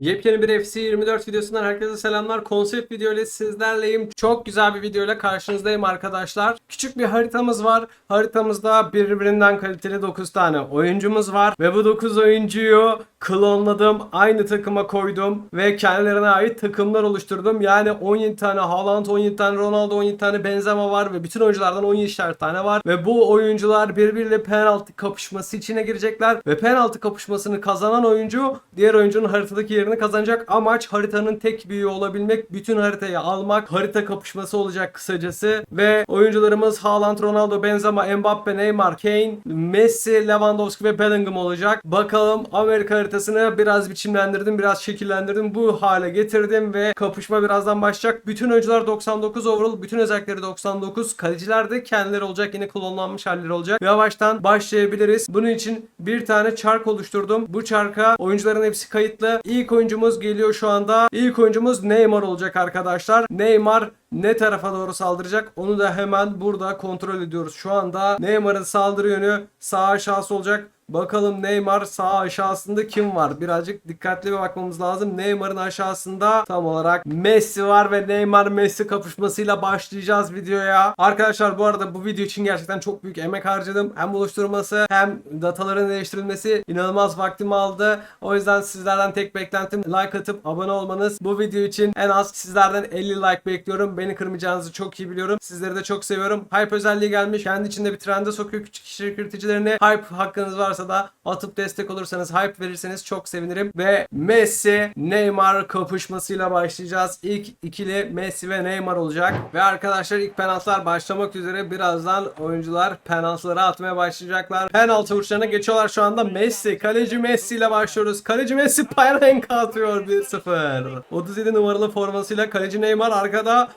Yepyeni bir FC 24 videosundan herkese selamlar. Konsept video ile sizlerleyim. Çok güzel bir video ile karşınızdayım arkadaşlar. Küçük bir haritamız var. Haritamızda birbirinden kaliteli 9 tane oyuncumuz var. Ve bu 9 oyuncuyu klonladım. Aynı takıma koydum. Ve kendilerine ait takımlar oluşturdum. Yani 17 tane Haaland, 17 tane Ronaldo, 17 tane Benzema var. Ve bütün oyunculardan 17 tane var. Ve bu oyuncular birbiriyle penaltı kapışması içine girecekler. Ve penaltı kapışmasını kazanan oyuncu diğer oyuncunun haritadaki yerini kazanacak. Amaç haritanın tek büyüğü olabilmek. Bütün haritayı almak. Harita kapışması olacak kısacası. Ve oyuncularımız Haaland, Ronaldo, Benzema, Mbappe, Neymar, Kane, Messi, Lewandowski ve Bellingham olacak. Bakalım Amerika haritasını biraz biçimlendirdim, biraz şekillendirdim. Bu hale getirdim ve kapışma birazdan başlayacak. Bütün oyuncular 99 overall, bütün özellikleri 99. Kaleciler de kendileri olacak. Yine klonlanmış halleri olacak. Yavaştan başlayabiliriz. Bunun için bir tane çark oluşturdum. Bu çarka oyuncuların hepsi kayıtlı. İlk oyuncumuz geliyor şu anda. İlk oyuncumuz Neymar olacak arkadaşlar. Neymar ne tarafa doğru saldıracak onu da hemen burada kontrol ediyoruz. Şu anda Neymar'ın saldırı yönü sağ aşağısı olacak. Bakalım Neymar sağ aşağısında kim var? Birazcık dikkatli bir bakmamız lazım. Neymar'ın aşağısında tam olarak Messi var ve Neymar Messi kapışmasıyla başlayacağız videoya. Arkadaşlar bu arada bu video için gerçekten çok büyük emek harcadım. Hem oluşturulması hem dataların değiştirilmesi inanılmaz vaktimi aldı. O yüzden sizlerden tek beklentim like atıp abone olmanız. Bu video için en az sizlerden 50 like bekliyorum. Beni kırmayacağınızı çok iyi biliyorum. Sizleri de çok seviyorum. Hype özelliği gelmiş. Kendi içinde bir trende sokuyor küçük kişilik üreticilerini. Hype hakkınız varsa da atıp destek olursanız, hype verirseniz çok sevinirim. Ve Messi, Neymar kapışmasıyla başlayacağız. İlk ikili Messi ve Neymar olacak. Ve arkadaşlar ilk penaltılar başlamak üzere. Birazdan oyuncular penaltıları atmaya başlayacaklar. Penaltı vuruşlarına geçiyorlar şu anda. Messi, kaleci Messi ile başlıyoruz. Kaleci Messi Payanenka atıyor 1-0. 37 numaralı formasıyla kaleci Neymar arkada.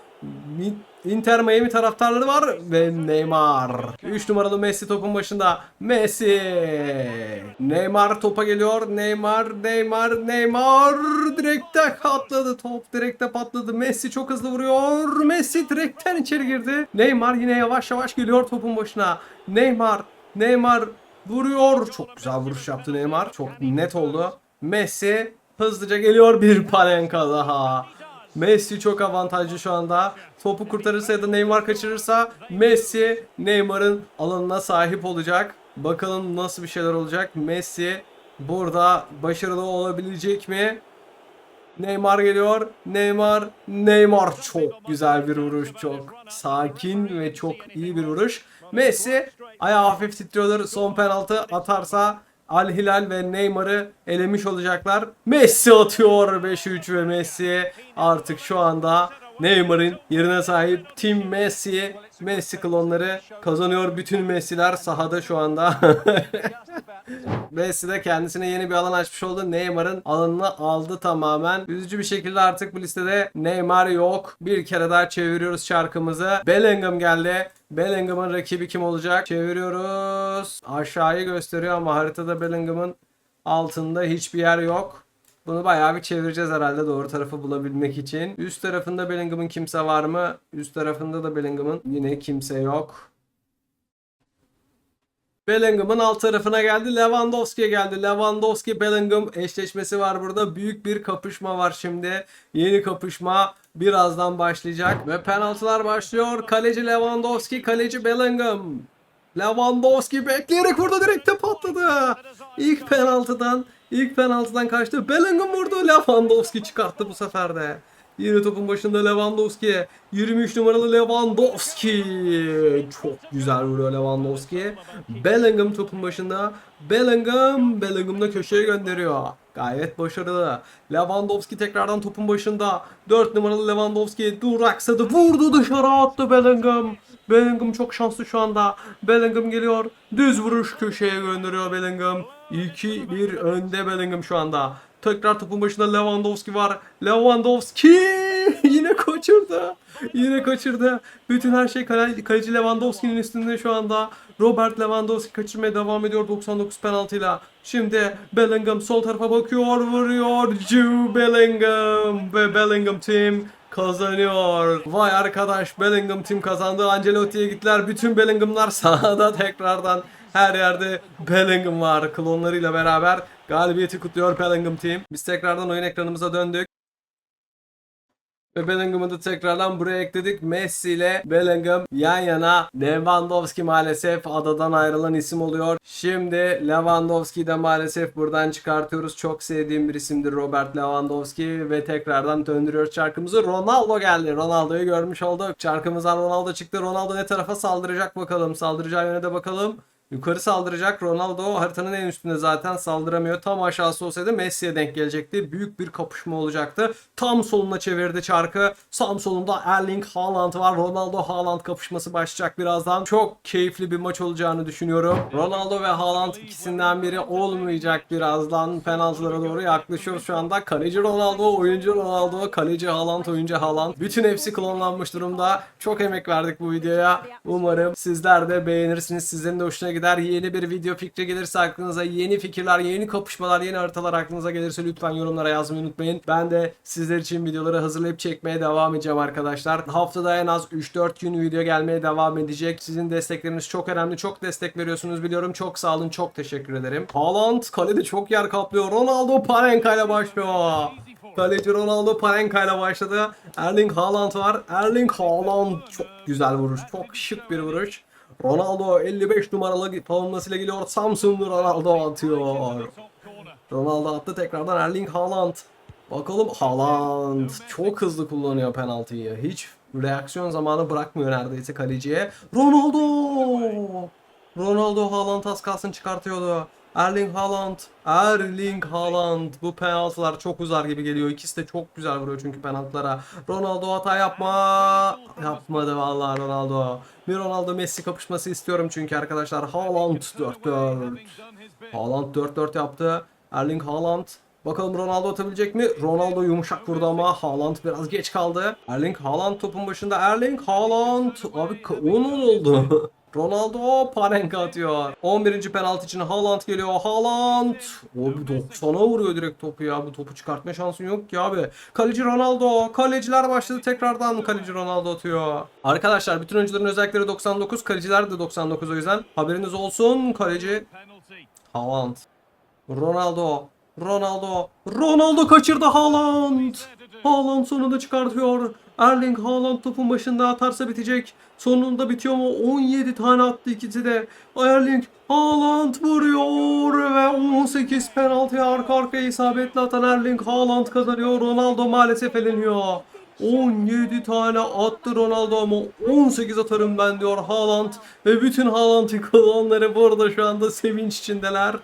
Inter Miami taraftarları var ve Neymar. 3 numaralı Messi topun başında. Messi. Neymar topa geliyor. Neymar, Neymar, Neymar. Direkte patladı top. Direkte patladı. Messi çok hızlı vuruyor. Messi direkten içeri girdi. Neymar yine yavaş yavaş geliyor topun başına. Neymar, Neymar vuruyor. Çok güzel vuruş yaptı Neymar. Çok net oldu. Messi hızlıca geliyor bir palenka daha. Messi çok avantajlı şu anda. Topu kurtarırsa ya da Neymar kaçırırsa Messi Neymar'ın alanına sahip olacak. Bakalım nasıl bir şeyler olacak. Messi burada başarılı olabilecek mi? Neymar geliyor. Neymar, Neymar çok güzel bir vuruş. Çok sakin ve çok iyi bir vuruş. Messi ayağı hafif titriyordur. Son penaltı atarsa Al Hilal ve Neymar'ı elemiş olacaklar. Messi atıyor 5-3 ve Messi artık şu anda Neymar'ın yerine sahip Team Messi Messi klonları kazanıyor. Bütün Messi'ler sahada şu anda. Messi de kendisine yeni bir alan açmış oldu. Neymar'ın alanını aldı tamamen. Üzücü bir şekilde artık bu listede Neymar yok. Bir kere daha çeviriyoruz şarkımızı. Bellingham geldi. Bellingham'ın rakibi kim olacak? Çeviriyoruz. Aşağıyı gösteriyor ama haritada Bellingham'ın altında hiçbir yer yok. Bunu bayağı bir çevireceğiz herhalde doğru tarafı bulabilmek için. Üst tarafında Bellingham'ın kimse var mı? Üst tarafında da Bellingham'ın yine kimse yok. Bellingham'ın alt tarafına geldi. Lewandowski'ye geldi. Lewandowski Bellingham eşleşmesi var burada. Büyük bir kapışma var şimdi. Yeni kapışma birazdan başlayacak. Ve penaltılar başlıyor. Kaleci Lewandowski, kaleci Bellingham. Lewandowski bekleyerek vurdu direkte patladı. İlk penaltıdan ilk penaltıdan kaçtı. Bellingham vurdu. Lewandowski çıkarttı bu sefer de. Yine topun başında Lewandowski. 23 numaralı Lewandowski. Çok güzel vuruyor Lewandowski. Bellingham topun başında. Bellingham. Bellingham da köşeye gönderiyor. Gayet başarılı. Lewandowski tekrardan topun başında. 4 numaralı Lewandowski duraksadı. Vurdu dışarı attı Bellingham. Bellingham çok şanslı şu anda. Bellingham geliyor. Düz vuruş köşeye gönderiyor Bellingham. 2-1 önde Bellingham şu anda. Tekrar topun başında Lewandowski var. Lewandowski yine kaçırdı. Yine kaçırdı. Bütün her şey kale, kaleci Lewandowski'nin üstünde şu anda. Robert Lewandowski kaçırmaya devam ediyor 99 penaltıyla. Şimdi Bellingham sol tarafa bakıyor, vuruyor. Jude Bellingham ve Bellingham team kazanıyor. Vay arkadaş Bellingham team kazandı. Ancelotti'ye gittiler. Bütün Bellingham'lar sahada tekrardan her yerde Bellingham var klonlarıyla beraber. Galibiyeti kutluyor Bellingham Team. Biz tekrardan oyun ekranımıza döndük. Ve Bellingham'ı da tekrardan buraya ekledik. Messi ile Bellingham yan yana. Lewandowski maalesef adadan ayrılan isim oluyor. Şimdi Lewandowski'yi de maalesef buradan çıkartıyoruz. Çok sevdiğim bir isimdir Robert Lewandowski. Ve tekrardan döndürüyoruz çarkımızı. Ronaldo geldi. Ronaldo'yu görmüş olduk. Çarkımızdan Ronaldo çıktı. Ronaldo ne tarafa saldıracak bakalım. Saldıracağı yöne de bakalım. Yukarı saldıracak. Ronaldo haritanın en üstünde zaten saldıramıyor. Tam aşağısı olsaydı Messi'ye denk gelecekti. Büyük bir kapışma olacaktı. Tam soluna çevirdi çarkı. Sam solunda Erling Haaland var. Ronaldo Haaland kapışması başlayacak birazdan. Çok keyifli bir maç olacağını düşünüyorum. Ronaldo ve Haaland ikisinden biri olmayacak birazdan. Penaltılara doğru yaklaşıyoruz şu anda. Kaleci Ronaldo, oyuncu Ronaldo, kaleci Haaland, oyuncu Haaland. Bütün hepsi klonlanmış durumda. Çok emek verdik bu videoya. Umarım sizler de beğenirsiniz. Sizlerin de hoşuna gider. Yeni bir video fikri gelirse aklınıza yeni fikirler, yeni kapışmalar, yeni haritalar aklınıza gelirse lütfen yorumlara yazmayı unutmayın. Ben de sizler için videoları hazırlayıp çekmeye devam edeceğim arkadaşlar. Haftada en az 3-4 gün video gelmeye devam edecek. Sizin destekleriniz çok önemli. Çok destek veriyorsunuz biliyorum. Çok sağ olun. Çok teşekkür ederim. Haaland kalede çok yer kaplıyor. Ronaldo Panenka ile başlıyor. Kaleci Ronaldo Panenka ile başladı. Erling Haaland var. Erling Haaland çok güzel vuruş. Çok şık bir vuruş. Ronaldo 55 numaralı savunmasıyla geliyor. Samsunlu Ronaldo atıyor. Ronaldo attı tekrardan Erling Haaland. Bakalım Haaland çok hızlı kullanıyor penaltıyı. Hiç reaksiyon zamanı bırakmıyor neredeyse kaleciye. Ronaldo! Ronaldo Haaland az kalsın çıkartıyordu. Erling Haaland, Erling Haaland. Bu penaltılar çok uzar gibi geliyor. İkisi de çok güzel vuruyor çünkü penaltılara. Ronaldo hata yapma. Yapmadı vallahi Ronaldo. Bir Ronaldo Messi kapışması istiyorum çünkü arkadaşlar. Haaland 4-4. Haaland 4-4 yaptı. Erling Haaland. Bakalım Ronaldo atabilecek mi? Ronaldo yumuşak vurdu ama Haaland biraz geç kaldı. Erling Haaland topun başında. Erling Haaland. Abi ka- onun oldu. Ronaldo Panenka atıyor. 11. penaltı için Haaland geliyor. Haaland. Abi 90'a vuruyor direkt topu ya. Bu topu çıkartma şansın yok ki abi. Kaleci Ronaldo. Kaleciler başladı tekrardan. Kaleci Ronaldo atıyor. Arkadaşlar bütün oyuncuların özellikleri 99. Kaleciler de 99 o yüzden. Haberiniz olsun. Kaleci Haaland. Ronaldo. Ronaldo. Ronaldo kaçırdı Haaland. Haaland sonunda çıkartıyor. Erling Haaland topun başında atarsa bitecek. Sonunda bitiyor mu? 17 tane attı ikisi de. Erling Haaland vuruyor ve 18 penaltı arka arkaya isabetle atan Erling Haaland kazanıyor. Ronaldo maalesef eleniyor. 17 tane attı Ronaldo ama 18 atarım ben diyor Haaland. Ve bütün Haaland'ın kullananları burada şu anda sevinç içindeler.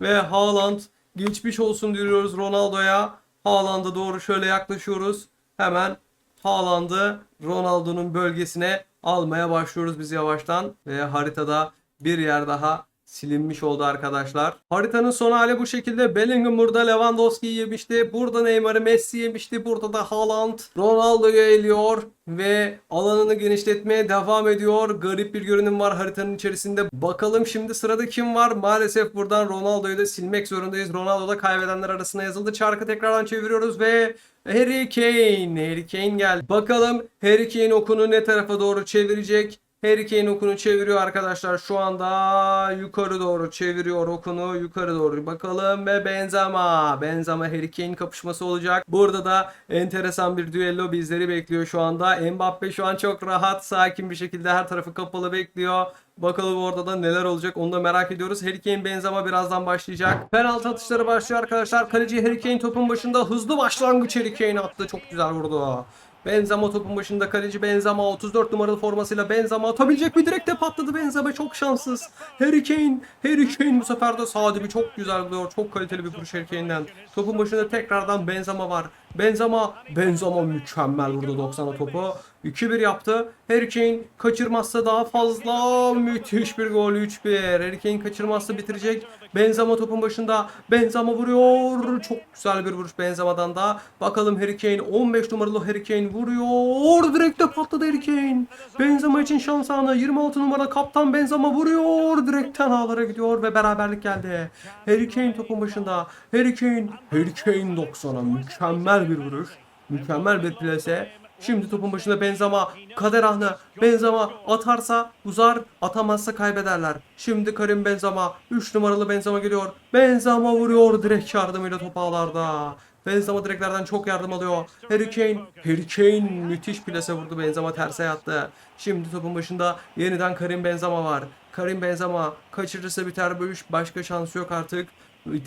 Ve Haaland geçmiş olsun diyoruz Ronaldo'ya. Haaland'a doğru şöyle yaklaşıyoruz. Hemen Haaland'ı Ronaldo'nun bölgesine almaya başlıyoruz biz yavaştan. Ve haritada bir yer daha silinmiş oldu arkadaşlar. Haritanın son hali bu şekilde. Bellingham burada Lewandowski'yi yemişti. Burada Neymar'ı Messi yemişti. Burada da Haaland Ronaldo'yu eliyor ve alanını genişletmeye devam ediyor. Garip bir görünüm var haritanın içerisinde. Bakalım şimdi sırada kim var? Maalesef buradan Ronaldo'yu da silmek zorundayız. Ronaldo da kaybedenler arasına yazıldı. Çarkı tekrardan çeviriyoruz ve Harry Kane. Harry Kane gel. Bakalım Harry Kane okunu ne tarafa doğru çevirecek? Harry Kane okunu çeviriyor arkadaşlar. Şu anda yukarı doğru çeviriyor okunu. Yukarı doğru bakalım ve Benzema. Benzema Harry Kane kapışması olacak. Burada da enteresan bir düello bizleri bekliyor şu anda. Mbappe şu an çok rahat, sakin bir şekilde her tarafı kapalı bekliyor. Bakalım orada da neler olacak onu da merak ediyoruz. Harry Kane Benzema birazdan başlayacak. Penaltı atışları başlıyor arkadaşlar. Kaleci Harry Kane topun başında hızlı başlangıç Harry Kane attı. Çok güzel vurdu. Benzema topun başında kaleci Benzema 34 numaralı formasıyla Benzema atabilecek mi? Direkte patladı Benzema çok şanssız. Harry Kane, Harry Kane bu sefer de sağ dibi çok güzel vuruyor. Çok kaliteli bir vuruş Harry Kane'den. Topun başında tekrardan Benzema var. Benzema, Benzema mükemmel vurdu 90'a topu. 2-1 yaptı. Harry Kane kaçırmazsa daha fazla müthiş bir gol 3-1. Harry Kane kaçırmazsa bitirecek. Benzema topun başında. Benzema vuruyor. Çok güzel bir vuruş Benzema'dan da. Bakalım Harry Kane 15 numaralı Harry Kane vuruyor. Direkte patladı Harry Kane. Benzema için şans anı. 26 numara kaptan Benzema vuruyor. Direkten ağlara gidiyor ve beraberlik geldi. Harry Kane topun başında. Harry Kane. Harry Kane 90'a mükemmel bir vuruş. Mükemmel bir plase. Şimdi topun başında Benzema, kader anı. Benzema atarsa uzar, atamazsa kaybederler. Şimdi Karim Benzema, 3 numaralı Benzema geliyor. Benzema vuruyor direkt yardımıyla top ağlarda. Benzema direklerden çok yardım alıyor. Harry Kane, Harry Kane müthiş plase vurdu. Benzema terse yattı. Şimdi topun başında yeniden Karim Benzema var. Karim Benzema kaçırırsa biter bu iş. Başka şansı yok artık.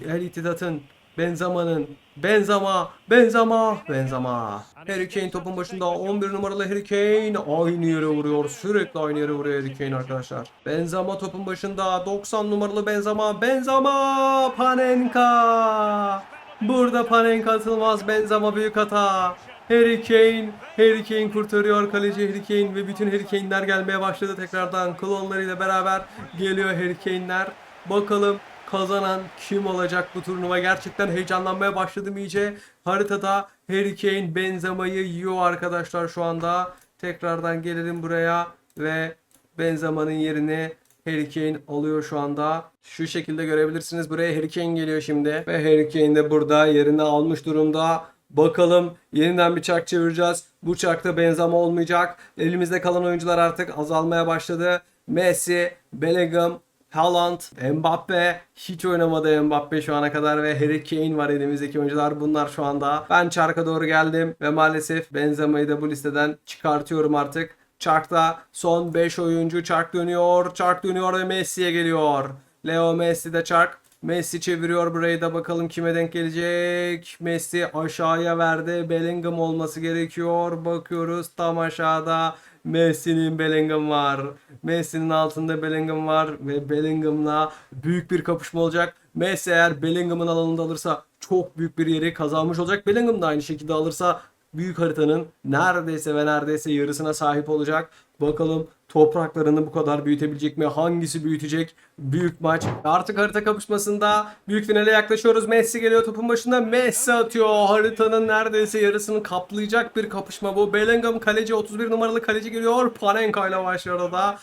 El İttidat'ın Benzema'nın Benzema Benzema Benzema. Harry Kane topun başında 11 numaralı Harry Kane aynı yere vuruyor. Sürekli aynı yere vuruyor Harry Kane arkadaşlar. Benzema topun başında 90 numaralı Benzema Benzema Panenka. Burada Panenka atılmaz Benzema büyük hata. Harry Kane Harry Kane kurtarıyor kaleci Harry Kane ve bütün Harry Kane'ler gelmeye başladı tekrardan. Klonlarıyla beraber geliyor Harry Kane'ler. Bakalım kazanan kim olacak bu turnuva? Gerçekten heyecanlanmaya başladım iyice. Haritada Harry Kane Benzema'yı yiyor arkadaşlar şu anda. Tekrardan gelelim buraya ve Benzema'nın yerini Harry Kane alıyor şu anda. Şu şekilde görebilirsiniz. Buraya Harry Kane geliyor şimdi. Ve Harry Kane de burada yerini almış durumda. Bakalım yeniden bir çark çevireceğiz. Bu çarkta Benzema olmayacak. Elimizde kalan oyuncular artık azalmaya başladı. Messi, Bellingham, Haaland, Mbappe hiç oynamadı Mbappe şu ana kadar ve Harry Kane var elimizdeki oyuncular. Bunlar şu anda. Ben çarka doğru geldim ve maalesef Benzema'yı da bu listeden çıkartıyorum artık. Çarkta son 5 oyuncu çark dönüyor. Çark dönüyor ve Messi'ye geliyor. Leo Messi de çark. Messi çeviriyor burayı da bakalım kime denk gelecek. Messi aşağıya verdi. Bellingham olması gerekiyor. Bakıyoruz tam aşağıda. Messi'nin Bellingham var. Messi'nin altında Bellingham var ve Bellingham'la büyük bir kapışma olacak. Messi eğer Bellingham'ın alanında alırsa çok büyük bir yeri kazanmış olacak. Bellingham da aynı şekilde alırsa büyük haritanın neredeyse ve neredeyse yarısına sahip olacak. Bakalım topraklarını bu kadar büyütebilecek mi? Hangisi büyütecek? Büyük maç. Artık harita kapışmasında büyük finale yaklaşıyoruz. Messi geliyor topun başında. Messi atıyor. Haritanın neredeyse yarısını kaplayacak bir kapışma bu. Bellingham kaleci 31 numaralı kaleci geliyor. Panenka ile başlıyor orada.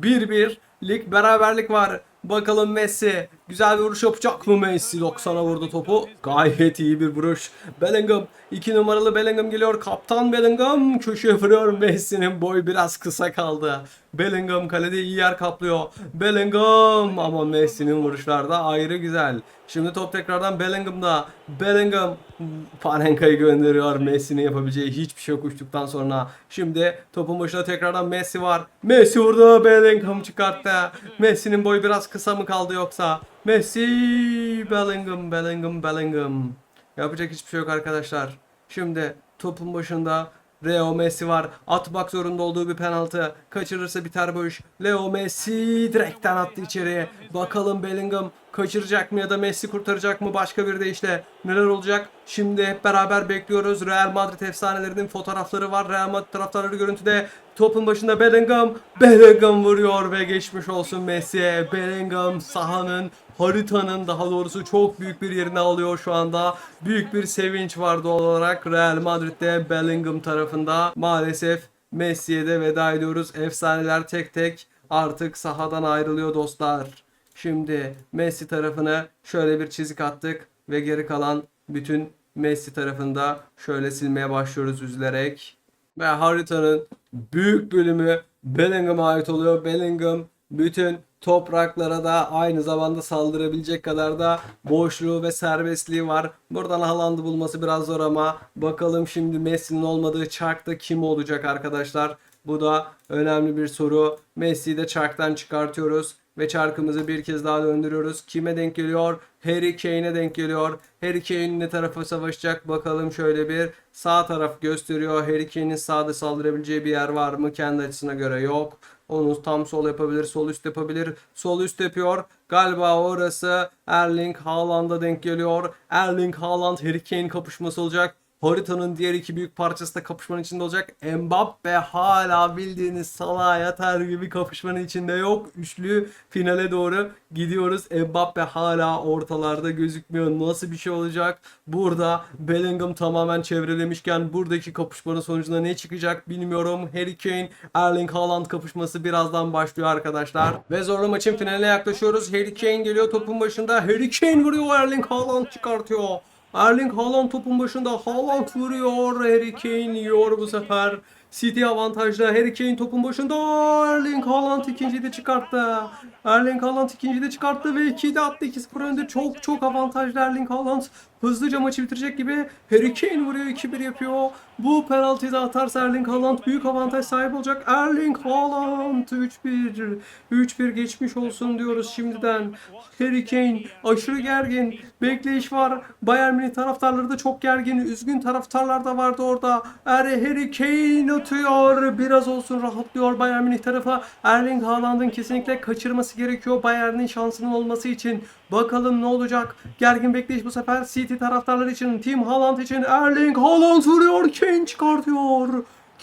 1-1 lig beraberlik var. Bakalım Messi güzel bir vuruş yapacak mı Messi 90'a vurdu topu. Gayet iyi bir vuruş. Bellingham 2 numaralı Bellingham geliyor. Kaptan Bellingham köşeye vuruyor. Messi'nin boyu biraz kısa kaldı. Bellingham kalede iyi yer kaplıyor. Bellingham ama Messi'nin vuruşları da ayrı güzel. Şimdi top tekrardan Bellingham'da. Bellingham Panenka'yı gönderiyor. Messi'nin yapabileceği hiçbir şey yok uçtuktan sonra. Şimdi topun başında tekrardan Messi var. Messi vurdu. Bellingham çıkarttı. Messi'nin boyu biraz kısa mı kaldı yoksa? Messi, Bellingham, Bellingham, Bellingham. Yapacak hiçbir şey yok arkadaşlar. Şimdi topun başında Leo Messi var. Atmak zorunda olduğu bir penaltı. Kaçırırsa biter bu iş. Leo Messi direkten attı içeriye. Bakalım Bellingham kaçıracak mı ya da Messi kurtaracak mı başka bir deyişle. Neler olacak? Şimdi hep beraber bekliyoruz. Real Madrid efsanelerinin fotoğrafları var. Real Madrid taraftarları görüntüde. Topun başında Bellingham. Bellingham vuruyor ve geçmiş olsun Messi'ye. Bellingham sahanın haritanın daha doğrusu çok büyük bir yerini alıyor şu anda. Büyük bir sevinç var doğal olarak Real Madrid'de Bellingham tarafında. Maalesef Messi'ye de veda ediyoruz. Efsaneler tek tek artık sahadan ayrılıyor dostlar. Şimdi Messi tarafına şöyle bir çizik attık ve geri kalan bütün Messi tarafında şöyle silmeye başlıyoruz üzülerek. Ve haritanın büyük bölümü Bellingham'a ait oluyor. Bellingham bütün topraklara da aynı zamanda saldırabilecek kadar da boşluğu ve serbestliği var. Buradan Haaland'ı bulması biraz zor ama bakalım şimdi Messi'nin olmadığı çarkta kim olacak arkadaşlar? Bu da önemli bir soru. Messi'yi de çarktan çıkartıyoruz ve çarkımızı bir kez daha döndürüyoruz. Kime denk geliyor? Harry Kane'e denk geliyor. Harry Kane ne tarafa savaşacak? Bakalım şöyle bir sağ taraf gösteriyor. Harry Kane'in sağda saldırabileceği bir yer var mı? Kendi açısına göre yok. Onu tam sol yapabilir, sol üst yapabilir. Sol üst yapıyor. Galiba orası Erling Haaland'a denk geliyor. Erling Haaland Harry Kane kapışması olacak. Haritanın diğer iki büyük parçası da kapışmanın içinde olacak. Mbappe hala bildiğiniz salağa yatar gibi kapışmanın içinde yok. Üçlü finale doğru gidiyoruz. Mbappe hala ortalarda gözükmüyor. Nasıl bir şey olacak? Burada Bellingham tamamen çevrelemişken buradaki kapışmanın sonucunda ne çıkacak bilmiyorum. Harry Kane, Erling Haaland kapışması birazdan başlıyor arkadaşlar. Ve zorlu maçın finaline yaklaşıyoruz. Harry Kane geliyor topun başında. Harry Kane vuruyor Erling Haaland çıkartıyor. Erling Haaland topun başında. Haaland vuruyor. Harry Kane yiyor bu sefer. City avantajlı. Harry Kane topun başında. Erling Haaland ikinciyi de çıkarttı. Erling Haaland ikinciyi de çıkarttı ve 2'yi de attı. 2-0 önde. Çok çok avantajlı Erling Haaland. Hızlıca maçı bitirecek gibi. Harry Kane vuruyor. 2-1 yapıyor. Bu penaltıyı da atarsa Erling Haaland büyük avantaj sahibi olacak. Erling Haaland 3-1. 3-1 geçmiş olsun diyoruz şimdiden. Harry Kane aşırı gergin. Bekleyiş var. Bayern Münih taraftarları da çok gergin. Üzgün taraftarlar da vardı orada. Er Harry Kane atıyor. Biraz olsun rahatlıyor Bayern Münih tarafı. Erling Haaland'ın kesinlikle kaçırması gerekiyor Bayern'in şansının olması için. Bakalım ne olacak? Gergin bekleyiş bu sefer City taraftarları için, Team Haaland için Erling Haaland vuruyor. Kane çıkartıyor.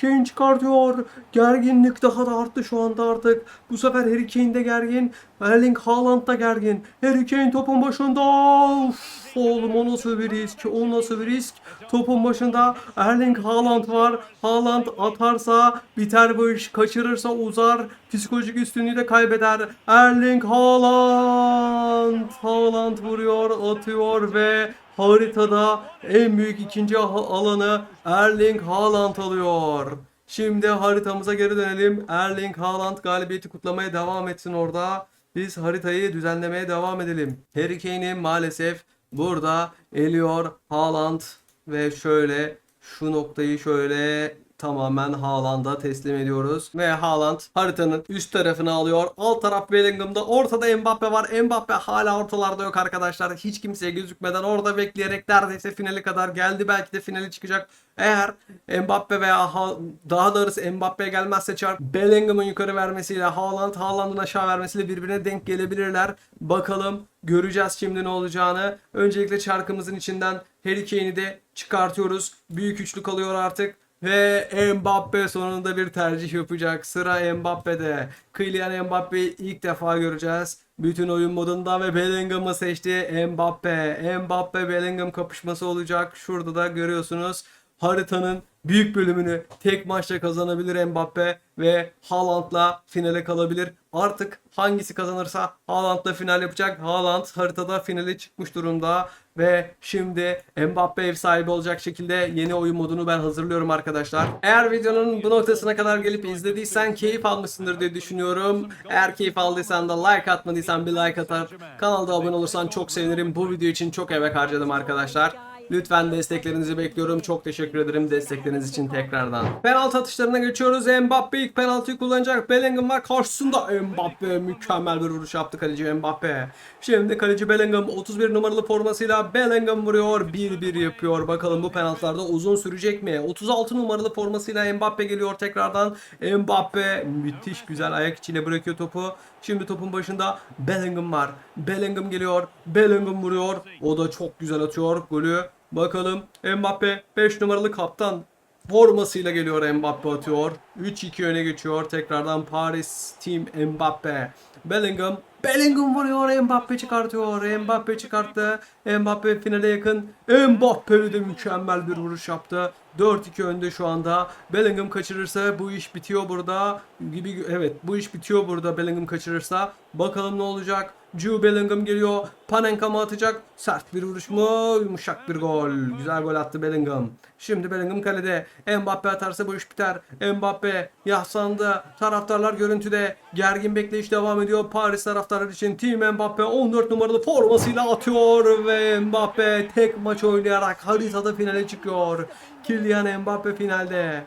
Kane çıkartıyor. Gerginlik daha da arttı şu anda artık. Bu sefer Harry Kane de gergin. Erling Haaland da gergin. Harry Kane topun başında. Of, oğlum o nasıl bir risk? O nasıl bir risk? Topun başında Erling Haaland var. Haaland atarsa biter bu iş. Kaçırırsa uzar. Psikolojik üstünlüğü de kaybeder. Erling Haaland. Haaland vuruyor, atıyor ve haritada en büyük ikinci alanı Erling Haaland alıyor. Şimdi haritamıza geri dönelim. Erling Haaland galibiyeti kutlamaya devam etsin orada. Biz haritayı düzenlemeye devam edelim. Harry Kane'i maalesef burada eliyor Haaland ve şöyle şu noktayı şöyle tamamen Haaland'a teslim ediyoruz. Ve Haaland haritanın üst tarafını alıyor. Alt taraf Bellingham'da. Ortada Mbappe var. Mbappe hala ortalarda yok arkadaşlar. Hiç kimseye gözükmeden orada bekleyerek neredeyse finale kadar geldi. Belki de finale çıkacak. Eğer Mbappe veya Ha- daha doğrusu Mbappe'ye gelmezse çarp Bellingham'ın yukarı vermesiyle Haaland Haaland'ın aşağı vermesiyle birbirine denk gelebilirler. Bakalım göreceğiz şimdi ne olacağını. Öncelikle çarkımızın içinden Harry Kane'i de çıkartıyoruz. Büyük üçlü kalıyor artık. Ve Mbappe sonunda bir tercih yapacak. Sıra Mbappe'de. Kylian Mbappe'yi ilk defa göreceğiz. Bütün oyun modunda ve Bellingham'ı seçti Mbappe. Mbappe Bellingham kapışması olacak. Şurada da görüyorsunuz. Haritanın büyük bölümünü tek maçta kazanabilir Mbappe ve Haaland'la finale kalabilir. Artık hangisi kazanırsa Haaland'la final yapacak. Haaland haritada finale çıkmış durumda ve şimdi Mbappe ev sahibi olacak şekilde yeni oyun modunu ben hazırlıyorum arkadaşlar. Eğer videonun bu noktasına kadar gelip izlediysen keyif almışsındır diye düşünüyorum. Eğer keyif aldıysan da like atmadıysan bir like atar. Kanalda abone olursan çok sevinirim. Bu video için çok emek harcadım arkadaşlar. Lütfen desteklerinizi bekliyorum. Çok teşekkür ederim destekleriniz için tekrardan. Penaltı atışlarına geçiyoruz. Mbappe ilk penaltıyı kullanacak. Bellingham var karşısında. Mbappe mükemmel bir vuruş yaptı kaleci Mbappe. Şimdi kaleci Bellingham 31 numaralı formasıyla Bellingham vuruyor. 1-1 yapıyor. Bakalım bu penaltılarda uzun sürecek mi? 36 numaralı formasıyla Mbappe geliyor tekrardan. Mbappe müthiş güzel ayak içiyle bırakıyor topu. Şimdi topun başında Bellingham var. Bellingham geliyor. Bellingham vuruyor. O da çok güzel atıyor golü. Bakalım Mbappe 5 numaralı kaptan formasıyla geliyor Mbappe atıyor. 3-2 öne geçiyor. Tekrardan Paris Team Mbappe. Bellingham Bellingham vuruyor. Mbappe çıkartıyor. Mbappe çıkarttı. Mbappe finale yakın. Mbappe de mükemmel bir vuruş yaptı. 4-2 önde şu anda. Bellingham kaçırırsa bu iş bitiyor burada. Gibi evet bu iş bitiyor burada Bellingham kaçırırsa. Bakalım ne olacak. Jude Bellingham geliyor. Panenka mı atacak? Sert bir vuruş mu? Yumuşak bir gol. Güzel gol attı Bellingham. Şimdi Bellingham kalede. Mbappe atarsa bu iş biter. Mbappe yaslandı. Taraftarlar görüntüde. Gergin bekleyiş devam ediyor. Paris taraftarları için Team Mbappe 14 numaralı formasıyla atıyor ve Mbappe tek maç oynayarak haritada finale çıkıyor. Kylian Mbappe finalde.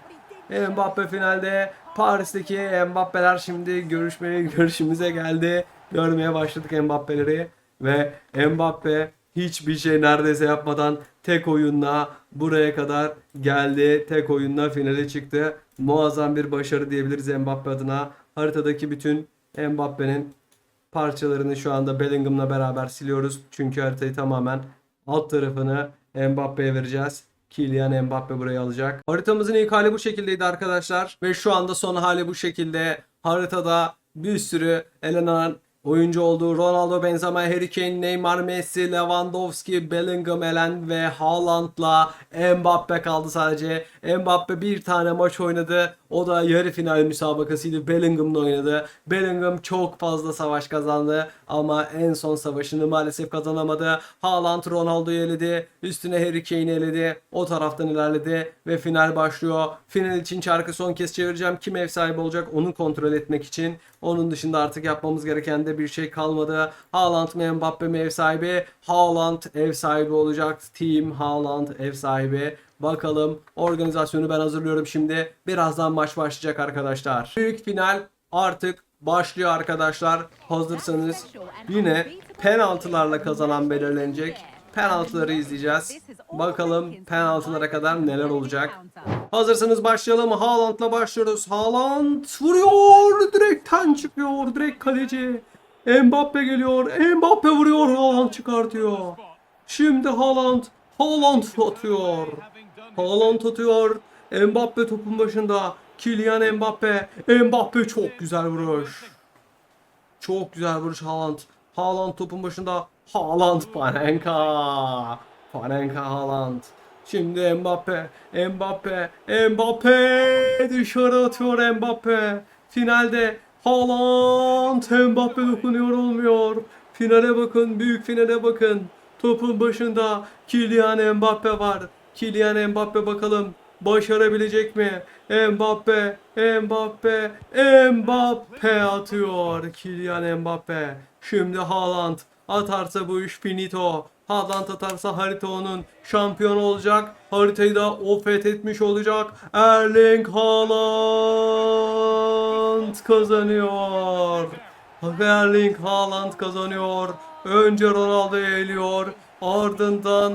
Mbappe finalde. Paris'teki Mbappe'ler şimdi görüşmeye görüşümüze geldi. Görmeye başladık Mbappe'leri ve Mbappe hiçbir şey neredeyse yapmadan tek oyunla buraya kadar geldi. Tek oyunla finale çıktı. Muazzam bir başarı diyebiliriz Mbappe adına. Haritadaki bütün Mbappe'nin parçalarını şu anda Bellingham'la beraber siliyoruz. Çünkü haritayı tamamen alt tarafını Mbappe'ye vereceğiz. Kylian Mbappe burayı alacak. Haritamızın ilk hali bu şekildeydi arkadaşlar. Ve şu anda son hali bu şekilde. Haritada bir sürü elenen oyuncu olduğu Ronaldo, Benzema, Harry Kane, Neymar, Messi, Lewandowski, Bellingham elen ve Haaland'la Mbappe kaldı sadece. Mbappe bir tane maç oynadı. O da yarı final müsabakasıydı. Bellingham'la oynadı. Bellingham çok fazla savaş kazandı ama en son savaşını maalesef kazanamadı. Haaland Ronaldo'yu eledi. Üstüne Harry Kane'i eledi. O taraftan ilerledi ve final başlıyor. Final için çarkı son kez çevireceğim. Kim ev sahibi olacak onu kontrol etmek için. Onun dışında artık yapmamız gereken de bir şey kalmadı. Haaland mı Mbappe mi ev sahibi? Haaland ev sahibi olacak. Team Haaland ev sahibi. Bakalım organizasyonu ben hazırlıyorum şimdi. Birazdan maç başlayacak arkadaşlar. Büyük final artık başlıyor arkadaşlar. Hazırsanız yine penaltılarla kazanan belirlenecek. Penaltıları izleyeceğiz. Bakalım penaltılara kadar neler olacak. Hazırsanız başlayalım. Haaland'la başlıyoruz. Haaland vuruyor. Direkten çıkıyor. Direkt kaleci. Mbappe geliyor. Mbappe vuruyor. Haaland çıkartıyor. Şimdi Haaland. Haaland atıyor. Haaland atıyor. Mbappe topun başında. Kylian Mbappe. Mbappe çok güzel vuruş. Çok güzel vuruş Haaland. Haaland topun başında. Haaland Panenka. Panenka Haaland. Şimdi Mbappe. Mbappe. Mbappe. Dışarı atıyor Mbappe. Finalde Haaland. Mbappe dokunuyor olmuyor. Finale bakın. Büyük finale bakın. Topun başında Kylian Mbappe var. Kylian Mbappe bakalım başarabilecek mi? Mbappe, Mbappe, Mbappe atıyor. Kylian Mbappe. Şimdi Haaland atarsa bu iş finito. Haaland atarsa harita onun şampiyon olacak. Haritayı da o fethetmiş olacak. Erling Haaland kazanıyor. Erling Haaland kazanıyor. Önce Ronaldo'yu eliyor. Ardından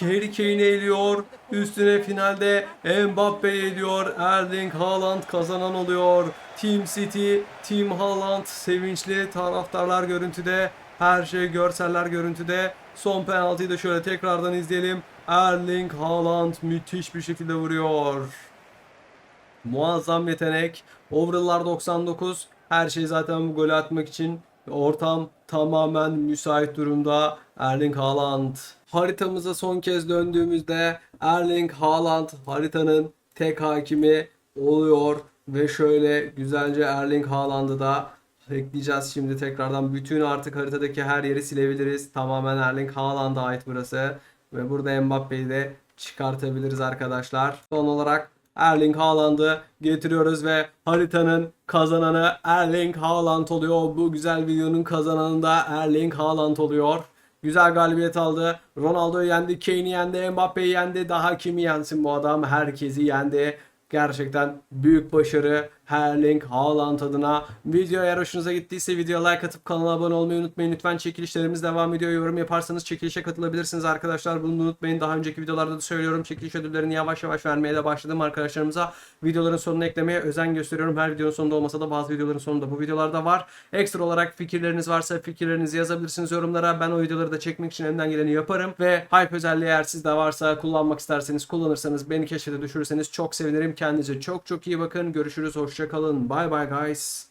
Harry Kane'i eliyor. Üstüne finalde Mbappe'yi eliyor. Erling Haaland kazanan oluyor. Team City, Team Haaland sevinçli. Taraftarlar görüntüde. Her şey görseller görüntüde. Son penaltıyı da şöyle tekrardan izleyelim. Erling Haaland müthiş bir şekilde vuruyor. Muazzam yetenek. Overall'lar 99. Her şey zaten bu golü atmak için. Ortam tamamen müsait durumda. Erling Haaland. Haritamıza son kez döndüğümüzde Erling Haaland haritanın tek hakimi oluyor. Ve şöyle güzelce Erling Haaland'ı da ekleyeceğiz şimdi tekrardan. Bütün artık haritadaki her yeri silebiliriz. Tamamen Erling Haaland'a ait burası. Ve burada Mbappe'yi de çıkartabiliriz arkadaşlar. Son olarak Erling Haaland'ı getiriyoruz ve haritanın kazananı Erling Haaland oluyor. Bu güzel videonun kazananı da Erling Haaland oluyor. Güzel galibiyet aldı. Ronaldo'yu yendi, Kane'i yendi, Mbappe'yi yendi. Daha kimi yensin bu adam? Herkesi yendi. Gerçekten büyük başarı Erling Haaland adına. Video eğer hoşunuza gittiyse videoya like atıp kanala abone olmayı unutmayın. Lütfen çekilişlerimiz devam ediyor. Yorum yaparsanız çekilişe katılabilirsiniz arkadaşlar. Bunu unutmayın. Daha önceki videolarda da söylüyorum. Çekiliş ödüllerini yavaş yavaş vermeye de başladım arkadaşlarımıza. Videoların sonuna eklemeye özen gösteriyorum. Her videonun sonunda olmasa da bazı videoların sonunda bu videolarda var. Ekstra olarak fikirleriniz varsa fikirlerinizi yazabilirsiniz yorumlara. Ben o videoları da çekmek için elimden geleni yaparım. Ve hype özelliği eğer sizde varsa kullanmak isterseniz kullanırsanız beni keşfete düşürürseniz çok sevinirim. Kendinize çok çok iyi bakın. Görüşürüz. Hoşçakalın. Bye bye guys.